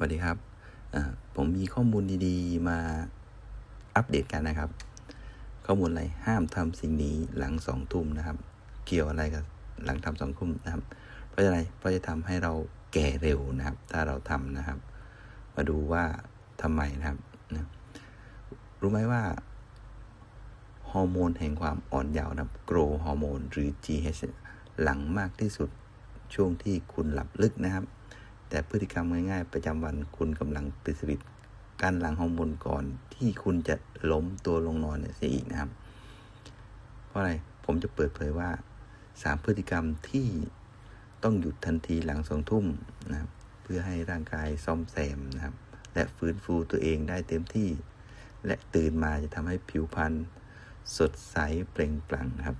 สวัสดีครับ ผมมีข้อมูลดีๆ มาอัปเดตกันนะครับ ข้อมูลอะไรห้ามทำสิ่งนี้หลังสองทุ่มนะครับ เกี่ยวอะไรกับหลังทำสองทุ่มนะครับ เพราะอะไรเพราะจะทำให้เราแก่เร็วนะครับ ถ้าเราทำนะครับ มาดูว่าทำไมนะครับนะรู้ไหมว่าฮอร์โมนแห่งความอ่อนเยาว์นะครับโกรฮอร์โมนหรือ GH หลังมากที่สุดช่วงที่คุณหลับลึกนะครับ แต่พฤติกรรมง่ายๆ ประจำวันคุณกำลังปิดสวิตช์การหลังฮอร์โมนก่อนที่คุณจะล้มตัวลงนอนเนี่ยเสียอีกนะครับ เพราะอะไรผมจะเปิดเผยว่าสามพฤติกรรมที่ต้องหยุดทันทีหลังสองทุ่มนะครับเพื่อให้ร่างกายซ่อมแซมนะครับ และฟื้นฟูตัวเองได้เต็มที่ และตื่นมาจะทำให้ผิวพรรณสดใสเปล่งปลั่งนะครับ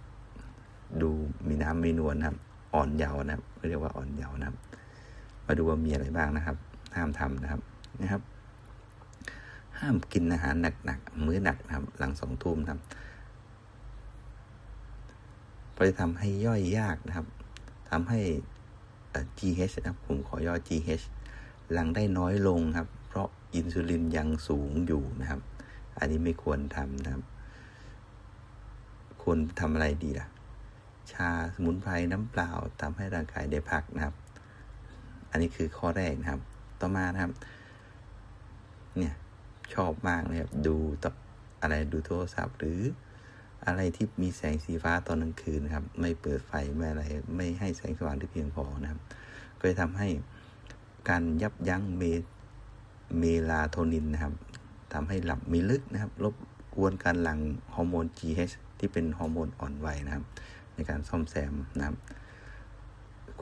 ดูมีน้ำมีนวลนะครับ อ่อนเยาว์นะครับเรียกว่าอ่อนเยาว์นะครับ มาดูว่ามีอะไรบ้างนะครับ ห้ามทำนะครับนะครับ ห้ามกินอาหารหนักๆมื้อหนักนะครับ หลังสองทุ่มนะครับเพราะจะทำให้ย่อยยากนะครับทำให้ GH นะครับผมขอย่อ GH หลังได้น้อยลงครับ เพราะอินซูลินยังสูงอยู่นะครับ อันนี้ไม่ควรทำนะครับ ควรทำอะไรดีล่ะ ชาสมุนไพรน้ำเปล่าทำให้ร่างกายได้พักนะครับ อันนี้คือข้อแรกนะครับ ต่อมานะครับ เนี่ยชอบมากนะครับ ดูตับอะไรดูโทรศัพท์หรืออะไรที่มีแสงสีฟ้าตอนกลางคืนครับ ไม่เปิดไฟไม่อะไร ไม่ให้แสงสว่างที่เพียงพอนะครับ ก็จะทำให้การยับยั้งเมเมลาโทนินนะครับทำให้หลับมีลึกนะครับรบกวนการหลั่งฮอร์โมน GH ที่เป็นฮอร์โมนอ่อนวัยนะครับ ในการซ่อมแซมนะครับ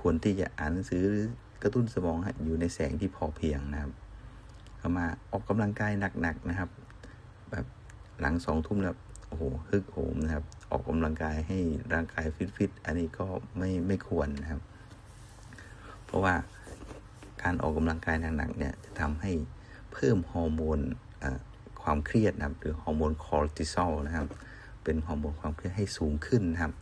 ควรที่จะอ่านหนังสือหรือ กระตุ้นสมองให้อยู่ในแสงที่พอเพียงนะครับเข้ามาออกกำลังกายหนักๆนะครับ แบบหลังสองทุ่มแล้วโอ้โหฮึกโหมนะครับ ออกกำลังกายให้ร่างกายฟิตๆอันนี้ก็ไม่ไม่ควรนะครับ เพราะว่าการออกกำลังกายหนักๆเนี่ยจะทำให้เพิ่มฮอร์โมนความเครียดนะครับหรือฮอร์โมนคอร์ติซอลนะครับ เป็นฮอร์โมนความเครียดให้สูงขึ้นนะครับ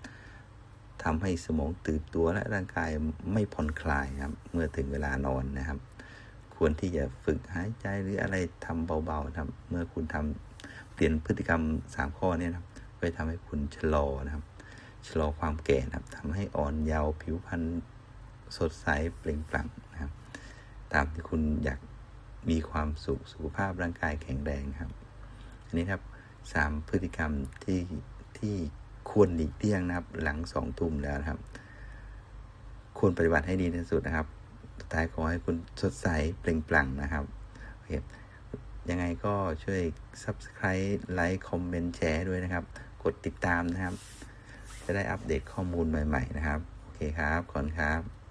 ทำให้สมองตื่นตัวและร่างกายไม่ผ่อนคลายครับ เมื่อถึงเวลานอนนะครับ ควรที่จะฝึกหายใจหรืออะไรทำเบาๆนะครับ เมื่อคุณทำเปลี่ยนพฤติกรรม 3 ข้อนี้นะครับก็จะทำให้คุณชะลอนะครับ ชะลอความแก่นะครับทำให้อ่อนเยาว์ผิวพรรณสดใสเปล่งปลั่งนะครับ ตามที่คุณอยากมีความสุขสุขภาพร่างกายแข็งแรงครับ อันนี้ครับสามพฤติกรรมที่ที่ ควรหลีกเลี่ยงนะครับ หลังสองทุ่มแล้วนะครับ ควรปฏิบัติให้ดีที่สุดนะครับสุดท้ายขอให้คุณสดใสเปล่งปลั่งนะครับโอเคยังไงก็ช่วย subscribe ไลค์คอมเมนต์แชร์ด้วยนะครับ กดติดตามนะครับ จะได้อัปเดตข้อมูลใหม่ ๆ นะครับ โอเคครับ ขอบคุณครับ